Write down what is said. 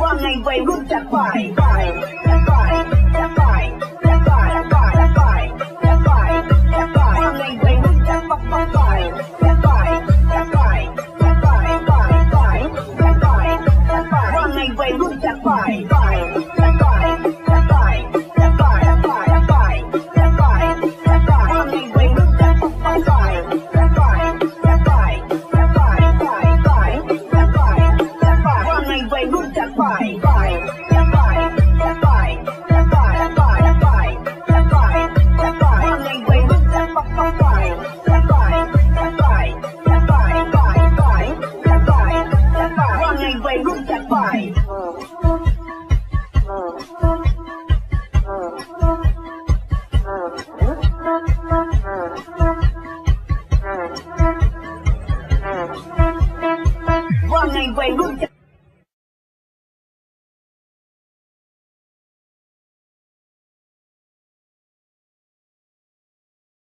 ว่าไงไปรุ่นจัดไป ngày về hương